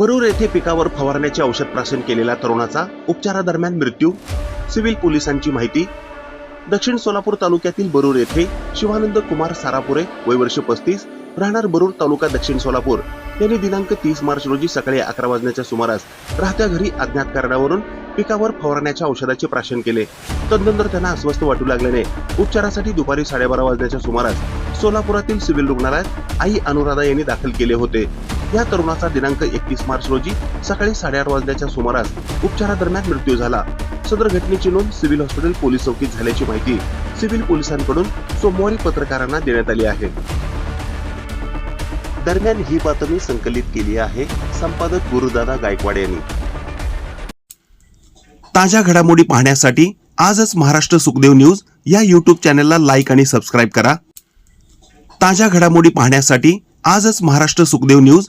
बरूर येथे पिकावर फवारण्याचे औषध प्राशन केलेल्या तरुणाचा उपचारादरम्यान मृत्यू. सिव्हिल पोलिसांची माहिती. दक्षिण सोलापूर तालुक्यातील बरूर येथे शिवानंद कुमार सारापुरे वय वर्ष पस्तीस राहणार बरूर तालुका दक्षिण सोलापूर. यांनी दिनांक तीस मार्च रोजी सकाळी अकरा वाजण्याच्या सुमारास राहत्या घरी अज्ञात कारणावरून पिकावर फवारण्याच्या औषधाचे प्राशन केले. तदनंतर त्यांना अस्वस्थ वाटू लागल्याने उपचारासाठी दुपारी साडेबारा वाजण्याच्या सुमारास सोलापुरातील सिव्हिल रुग्णालयात आई अनुराधा यांनी दाखल केले होते. या तरुणाचा दिनांक एकतीस मार्च रोजी सकाळी साडेआठ वाजण्याच्या सुमारास उपचारादरम्यान मृत्यू झाला. सदर घटनेची नोंद सिव्हिल हॉस्पिटल पोलीस चौकीत झाल्याची माहिती सिव्हिल पोलिसांकडून सोमवारी पत्रकारांना देण्यात आली आहे. दरम्यान ही बातमी संकलित केली आहे संपादक गुरुदादा गायकवाड यांनी. ताज्या घडामोडी पाहण्यासाठी आजच महाराष्ट्र सुखदेव न्यूज या यूट्यूब चॅनलला लाईक आणि सबस्क्राईब करा. ताज्या घडामोडी पाहण्यासाठी आजच महाराष्ट्र सुखदेव न्यूज